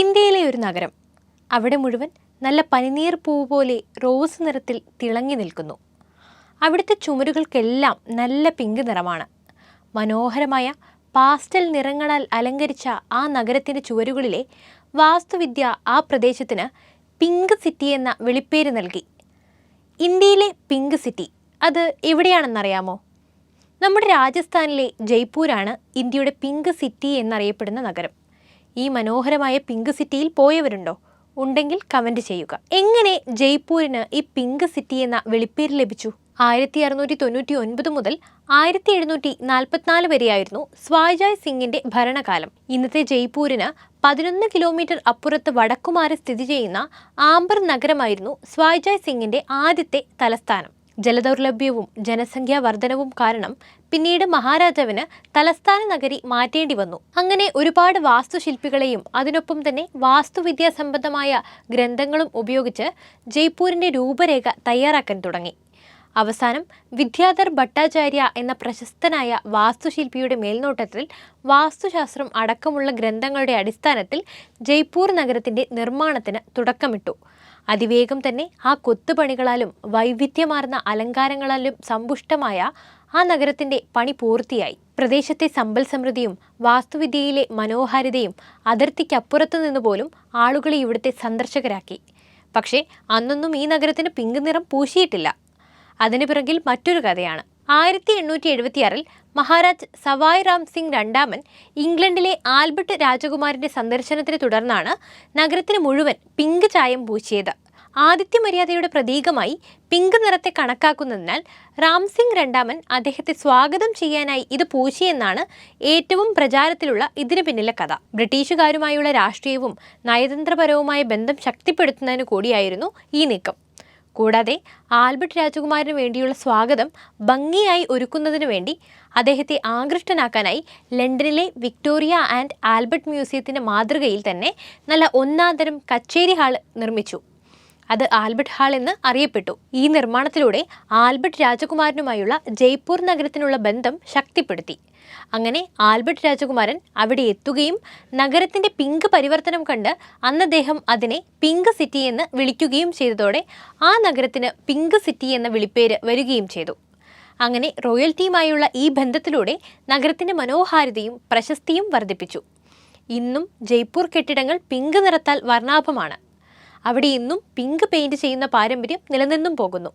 ഇന്ത്യയിലെ ഒരു നഗരം. അവിടെ മുഴുവൻ നല്ല പനിനീർ പൂവ് പോലെ റോസ് നിറത്തിൽ തിളങ്ങി നിൽക്കുന്നു. അവിടുത്തെ ചുമരുകൾക്കെല്ലാം നല്ല പിങ്ക് നിറമാണ്. മനോഹരമായ പാസ്റ്റൽ നിറങ്ങളാൽ അലങ്കരിച്ച ആ നഗരത്തിന്റെ ചുവരുകളിലെ വാസ്തുവിദ്യ ആ പ്രദേശത്തിന് പിങ്ക് സിറ്റി എന്ന വിളിപ്പേര് നൽകി. ഇന്ത്യയിലെ പിങ്ക് സിറ്റി അത് എവിടെയാണെന്നറിയാമോ? നമ്മുടെ രാജസ്ഥാനിലെ ജയ്പൂരാണ് ഇന്ത്യയുടെ പിങ്ക് സിറ്റി എന്നറിയപ്പെടുന്ന നഗരം. ഈ മനോഹരമായ പിങ്ക് സിറ്റിയിൽ പോയവരുണ്ടോ? ഉണ്ടെങ്കിൽ കമന്റ് ചെയ്യുക. എങ്ങനെ ജയ്പൂരിന് ഈ പിങ്ക് സിറ്റി എന്ന വെളിപ്പേര് ലഭിച്ചു? ആയിരത്തി അറുന്നൂറ്റി തൊണ്ണൂറ്റി ഒൻപത് മുതൽ ആയിരത്തി എഴുന്നൂറ്റി നാൽപ്പത്തിനാല് വരെയായിരുന്നു സ്വാജായ് സിംഗിന്റെ ഭരണകാലം. ഇന്നത്തെ ജയ്പൂരിന് പതിനൊന്ന് കിലോമീറ്റർ അപ്പുറത്ത് വടക്കുമാറി സ്ഥിതി ചെയ്യുന്ന ആംബർ നഗരമായിരുന്നു സ്വാജായ് സിംഗിന്റെ ആദ്യത്തെ തലസ്ഥാനം. ജലദൗർലഭ്യവും ജനസംഖ്യാ വർധനവും കാരണം പിന്നീട് മഹാരാജാവിന് തലസ്ഥാന നഗരി മാറ്റേണ്ടി വന്നു. അങ്ങനെ ഒരുപാട് വാസ്തുശില്പികളെയും അതിനൊപ്പം തന്നെ വാസ്തുവിദ്യാ സംബന്ധമായ ഗ്രന്ഥങ്ങളും ഉപയോഗിച്ച് ജയ്പൂരിന്റെ രൂപരേഖ തയ്യാറാക്കാൻ തുടങ്ങി. അവസാനം വിദ്യാധർ ഭട്ടാചാര്യ എന്ന പ്രശസ്തനായ വാസ്തുശില്പിയുടെ മേൽനോട്ടത്തിൽ വാസ്തുശാസ്ത്രം അടക്കമുള്ള ഗ്രന്ഥങ്ങളുടെ അടിസ്ഥാനത്തിൽ ജയ്പൂർ നഗരത്തിന്റെ നിർമ്മാണത്തിന് തുടക്കമിട്ടു. അതിവേഗം തന്നെ ആ കൊത്തുപണികളാലും വൈവിധ്യമാർന്ന അലങ്കാരങ്ങളാലും സമ്പുഷ്ടമായ ആ നഗരത്തിന്റെ പണി പൂർത്തിയായി. പ്രദേശത്തെ സമ്പൽ സമൃദ്ധിയും വാസ്തുവിദ്യയിലെ മനോഹാരിതയും അതിർത്തിക്കപ്പുറത്തു നിന്ന് പോലും ആളുകളെ ഇവിടുത്തെ സന്ദർശകരാക്കി. പക്ഷേ അന്നൊന്നും ഈ നഗരത്തിന് പിങ്ക് നിറം പൂശിയിട്ടില്ല. അതിനു പിറകിൽ മറ്റൊരു കഥയാണ്. ആയിരത്തി എണ്ണൂറ്റി എഴുപത്തിയാറിൽ മഹാരാജ് സവായ് റാം സിംഗ് രണ്ടാമൻ ഇംഗ്ലണ്ടിലെ ആൽബർട്ട് രാജകുമാരന്റെ സന്ദർശനത്തിനെ തുടർന്നാണ് നഗരത്തിന് മുഴുവൻ പിങ്ക് ചായം പൂശിയത്. ആദിത്യ മര്യാദയുടെ പ്രതീകമായി പിങ്ക് നിറത്തെ കണക്കാക്കുന്നതിനാൽ റാംസിംഗ് രണ്ടാമൻ അദ്ദേഹത്തെ സ്വാഗതം ചെയ്യാനായി ഇത് പൂശിയെന്നാണ് ഏറ്റവും പ്രചാരത്തിലുള്ള ഇതിനു പിന്നിലെ കഥ. ബ്രിട്ടീഷുകാരുമായുള്ള രാഷ്ട്രീയവും നയതന്ത്രപരവുമായ ബന്ധം ശക്തിപ്പെടുത്തുന്നതിന് കൂടിയായിരുന്നു ഈ നീക്കം. കൂടാതെ ആൽബർട്ട് രാജകുമാരന് വേണ്ടിയുള്ള സ്വാഗതം ഭംഗിയായി ഒരുക്കുന്നതിന് വേണ്ടി അദ്ദേഹത്തെ ആകൃഷ്ടനാക്കാനായി ലണ്ടനിലെ വിക്ടോറിയ ആൻഡ് ആൽബർട്ട് മ്യൂസിയത്തിന്റെ മാതൃകയിൽ തന്നെ നല്ല ഒന്നാന്തരം കച്ചേരി ഹാൾ നിർമ്മിച്ചു. അത് ആൽബർട്ട് ഹാൾ എന്ന് അറിയപ്പെട്ടു. ഈ നിർമ്മാണത്തിലൂടെ ആൽബർട്ട് രാജകുമാരനുമായുള്ള ജയ്പൂർ നഗരത്തിനുള്ള ബന്ധം ശക്തിപ്പെടുത്തി. അങ്ങനെ ആൽബർട്ട് രാജകുമാരൻ അവിടെ എത്തുകയും നഗരത്തിന്റെ പിങ്ക് പരിവർത്തനം കണ്ട് അന്ന് അദ്ദേഹം അതിനെ പിങ്ക് സിറ്റി എന്ന് വിളിക്കുകയും ചെയ്തതോടെ ആ നഗരത്തിന് പിങ്ക് സിറ്റി എന്ന വിളിപ്പേര് വരികയും ചെയ്തു. അങ്ങനെ റോയൽറ്റിയുമായുള്ള ഈ ബന്ധത്തിലൂടെ നഗരത്തിന്റെ മനോഹാരിതയും പ്രശസ്തിയും വർദ്ധിപ്പിച്ചു. ഇന്നും ജയ്പൂർ കെട്ടിടങ്ങൾ പിങ്ക് നിറത്താൽ വർണാഭമാണ്. അവിടെ ഇന്നും പിങ്ക് പെയിന്റ് ചെയ്യുന്ന പാരമ്പര്യം നിലനിന്നും പോകുന്നു.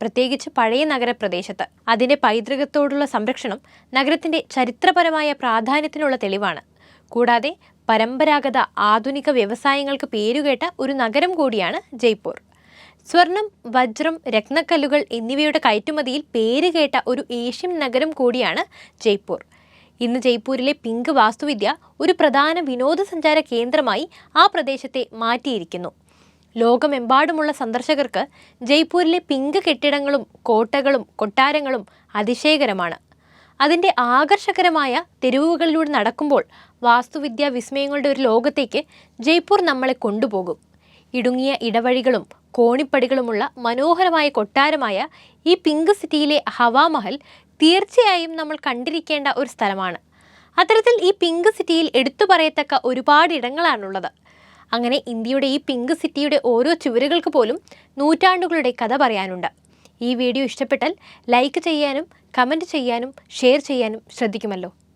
പ്രത്യേകിച്ച് പഴയ നഗരപ്രദേശത്ത്. അതിന്റെ പൈതൃകത്തോടുള്ള സംരക്ഷണം നഗരത്തിന്റെ ചരിത്രപരമായ പ്രാധാന്യത്തിനുള്ള തെളിവാണ്. കൂടാതെ പരമ്പരാഗത ആധുനിക വ്യവസായങ്ങൾക്ക് പേരുകേട്ട ഒരു നഗരം കൂടിയാണ് ജയ്പൂർ. സ്വർണം വജ്രം രത്നക്കല്ലുകൾ എന്നിവയുടെ കയറ്റുമതിയിൽ പേരുകേട്ട ഒരു ഏഷ്യൻ നഗരം കൂടിയാണ് ജയ്പൂർ. ഇന്ന് ജയ്പൂരിലെ പിങ്ക് വാസ്തുവിദ്യ ഒരു പ്രധാന വിനോദസഞ്ചാര കേന്ദ്രമായി ആ പ്രദേശത്തെ മാറ്റിയിരിക്കുന്നു. ലോകമെമ്പാടുമുള്ള സന്ദർശകർക്ക് ജയ്പൂരിലെ പിങ്ക് കെട്ടിടങ്ങളും കോട്ടകളും കൊട്ടാരങ്ങളും അതിശയകരമാണ്. അതിന്റെ ആകർഷകരമായ തെരുവുകളിലൂടെ നടക്കുമ്പോൾ വാസ്തുവിദ്യാ വിസ്മയങ്ങളുടെ ഒരു ലോകത്തേക്ക് ജയ്പൂർ നമ്മളെ കൊണ്ടുപോകും. ഇടുങ്ങിയ ഇടവഴികളും കോണിപ്പടികളുമുള്ള മനോഹരമായ കൊട്ടാരമായ ഈ പിങ്ക് സിറ്റിയിലെ ഹവാമഹൽ തീർച്ചയായും നമ്മൾ കണ്ടിരിക്കേണ്ട ഒരു സ്ഥലമാണ്. അത്തരത്തിൽ ഈ പിങ്ക് സിറ്റിയിൽ എടുത്തു പറയത്തക്ക ഒരുപാട് ഇടങ്ങളാണുള്ളത്. അങ്ങനെ ഇന്ത്യയുടെ ഈ പിങ്ക് സിറ്റിയുടെ ഓരോ ചുവരുകൾക്ക് പോലും നൂറ്റാണ്ടുകളുടെ കഥ പറയാനുണ്ട്. ഈ വീഡിയോ ഇഷ്ടപ്പെട്ടാൽ ലൈക്ക് ചെയ്യാനും കമന്റ് ചെയ്യാനും ഷെയർ ചെയ്യാനും ശ്രദ്ധിക്കുമല്ലോ.